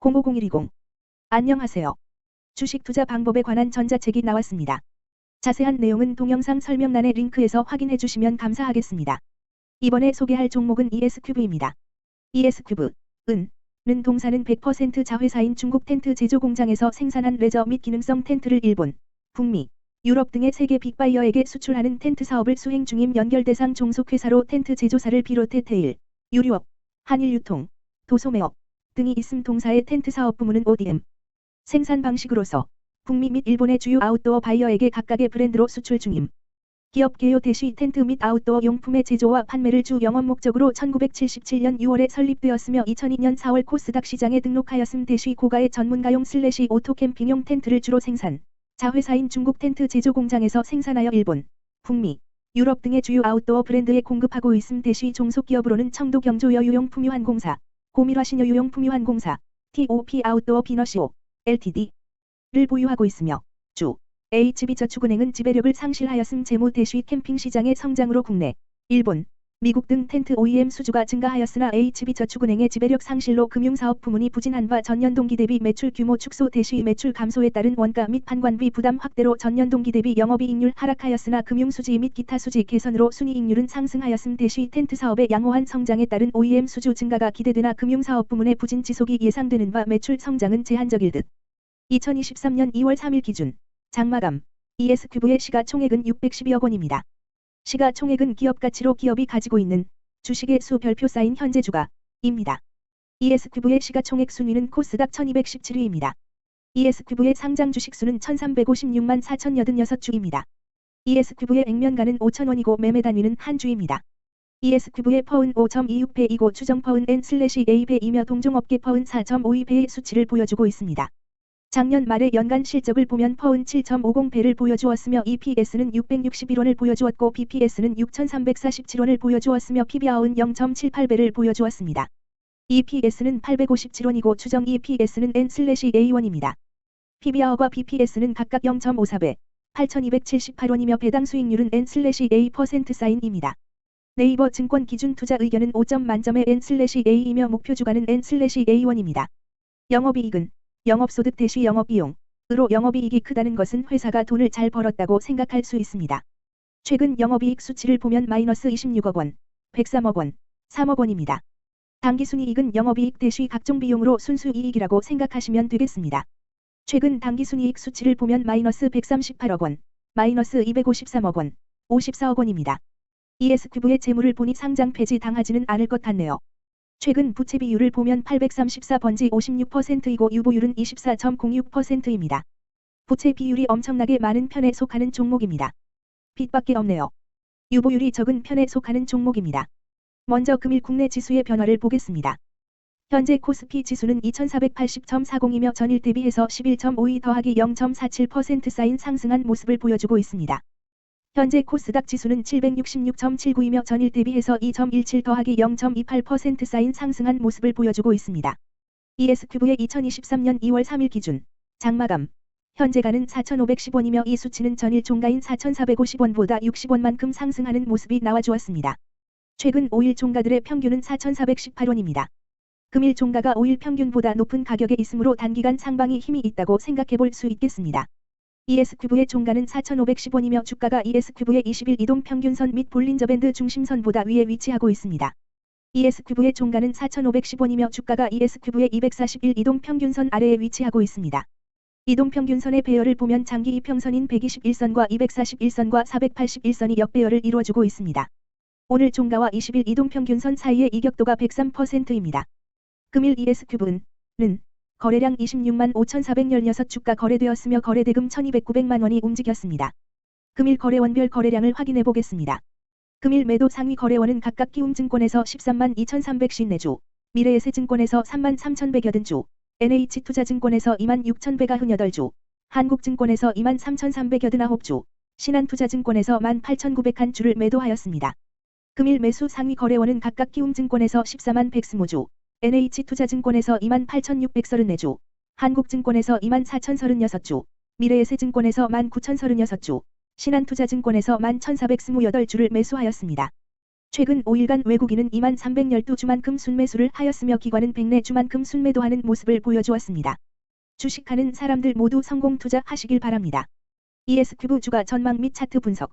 050120 안녕하세요. 주식 투자 방법에 관한 전자책이 나왔습니다. 자세한 내용은 동영상 설명란의 링크에서 확인해 주시면 감사하겠습니다. 이번에 소개할 종목은 ES큐브입니다. ES큐브, 은, 는 동사는 100% 자회사인 중국 텐트 제조 공장에서 생산한 레저 및 기능성 텐트를 일본, 북미, 유럽 등의 세계 빅바이어에게 수출하는 텐트 사업을 수행 중임 연결 대상 종속회사로 텐트 제조사를 비롯해 테일, 유리업, 한일 유통, 도소매업 등이 있음 동사의 텐트 사업 부문은 ODM. 생산 방식으로서 북미 및 일본의 주요 아웃도어 바이어에게 각각의 브랜드로 수출 중임. 기업 개요 대시 텐트 및 아웃도어 용품의 제조와 판매를 주 영업 목적으로 1977년 6월에 설립되었으며 2002년 4월 코스닥 시장에 등록하였음 대시 고가의 전문가용 슬래시 오토 캠핑용 텐트를 주로 생산. 자회사인 중국 텐트 제조 공장에서 생산하여 일본, 북미, 유럽 등의 주요 아웃도어 브랜드에 공급하고 있음 대시 종속 기업으로는 청도 경조 여 유용품유한공사, 고밀화 신여 유용품유한공사, TOP 아웃도어 비너시오, LTD를 보유하고 있으며 주 HB저축은행은 지배력을 상실하였음 재무 대시 캠핑 시장의 성장으로 국내, 일본, 미국 등 텐트 OEM 수주가 증가하였으나 HB저축은행의 지배력 상실로 금융사업 부문이 부진한 바 전년 동기 대비 매출 규모 축소 대시 매출 감소에 따른 원가 및 판관비 부담 확대로 전년 동기 대비 영업이익률 하락하였으나 금융수지 및 기타 수지 개선으로 순이익률은 상승하였음 대시 텐트 사업의 양호한 성장에 따른 OEM 수주 증가가 기대되나 금융사업 부문의 부진 지속이 예상되는 바 매출 성장은 제한적일 듯. 2023년 2월 3일 기준 장마감 ES큐브의 시가총액은 612억 원입니다. 시가총액은 기업 가치로 기업이 가지고 있는 주식의 수 별표 쌓인 현재 주가입니다. ES큐브의 시가총액 순위는 코스닥 1217위입니다. ES큐브의 상장 주식 수는 1356만 4086주입니다. ES큐브의 액면가는 5천원이고 매매 단위는 한 주입니다. ES큐브의 퍼은 5.26배이고 추정 퍼은 N/A배이며 동종업계 퍼은 4.52배의 수치를 보여주고 있습니다. 작년 말의 연간 실적을 보면 퍼은 7.50배를 보여주었으며 EPS는 661원을 보여주었고 BPS는 6,347원을 보여주었으며 PBR은 0.78배를 보여주었습니다. EPS는 857원이고 추정 EPS는 N/A1입니다. PBR과 BPS는 각각 0.54배, 8,278원이며 배당 수익률은 N/A% 사인입니다. 네이버 증권 기준 투자 의견은 5점 만점의 N/A이며 목표 주가는 N/A1입니다. 영업이익은 영업소득 대시 영업비용으로 영업이익이 크다는 것은 회사가 돈을 잘 벌었다고 생각할 수 있습니다. 최근 영업이익 수치를 보면 마이너스 26억 원, 103억 원, 3억 원입니다. 당기순이익은 영업이익 대시 각종 비용으로 순수이익이라고 생각하시면 되겠습니다. 최근 당기순이익 수치를 보면 마이너스 138억 원, 마이너스 253억 원, 54억 원입니다. ES큐브의 재물을 보니 상장 폐지 당하지는 않을 것 같네요. 최근 부채 비율을 보면 834번지 56%이고 유보율은 24.06%입니다. 부채 비율이 엄청나게 많은 편에 속하는 종목입니다. 빚밖에 없네요. 유보율이 적은 편에 속하는 종목입니다. 먼저 금일 국내 지수의 변화를 보겠습니다. 현재 코스피 지수는 2480.40이며 전일 대비해서 11.52 더하기 0.47% 쌓인 상승한 모습을 보여주고 있습니다. 현재 코스닥 지수는 766.79이며 전일 대비해서 2.17 더하기 0.28% 쌓인 상승한 모습을 보여주고 있습니다. ES큐브의 2023년 2월 3일 기준 장마감 현재가는 4,510원이며 이 수치는 전일 종가인 4,450원보다 60원만큼 상승하는 모습이 나와주었습니다. 최근 5일 종가들의 평균은 4,418원입니다. 금일 종가가 5일 평균보다 높은 가격에 있으므로 단기간 상방이 힘이 있다고 생각해 볼 수 있겠습니다. ES큐브의 종가는 4,510원이며 주가가 ES큐브의 20일 이동 평균선 및 볼린저밴드 중심선보다 위에 위치하고 있습니다. ES큐브의 종가는 4,510원이며 주가가 ES큐브의 241 이동 평균선 아래에 위치하고 있습니다. 이동 평균선의 배열을 보면 장기 이평선인 121선과 241선과 481선이 역배열을 이루어주고 있습니다. 오늘 종가와 20일 이동 평균선 사이의 이격도가 103%입니다. 금일 ES큐브는 거래량 26만 5,416 주가 거래되었으며 거래대금 1,200-900만 원이 움직였습니다. 금일 거래원별 거래량을 확인해 보겠습니다. 금일 매도 상위 거래원은 각각 키움증권에서 13만 2,354주, 미래에셋증권에서 3만 3,180주, NH투자증권에서 2만 6,198주, 한국증권에서 2만 3,389주, 신한투자증권에서 1만 8,901주를 매도하였습니다. 금일 매수 상위 거래원은 각각 키움증권에서 14만 120주, NH투자증권에서 28,634주, 한국증권에서 24,036주, 미래에셋증권에서 19,036주, 신한투자증권에서 11,428주를 매수하였습니다. 최근 5일간 외국인은 2만 312주만큼 순매수를 하였으며 기관은 100내 주만큼 순매도 하는 모습을 보여주었습니다. 주식하는 사람들 모두 성공 투자하시길 바랍니다. ES큐브 주가 전망 및 차트 분석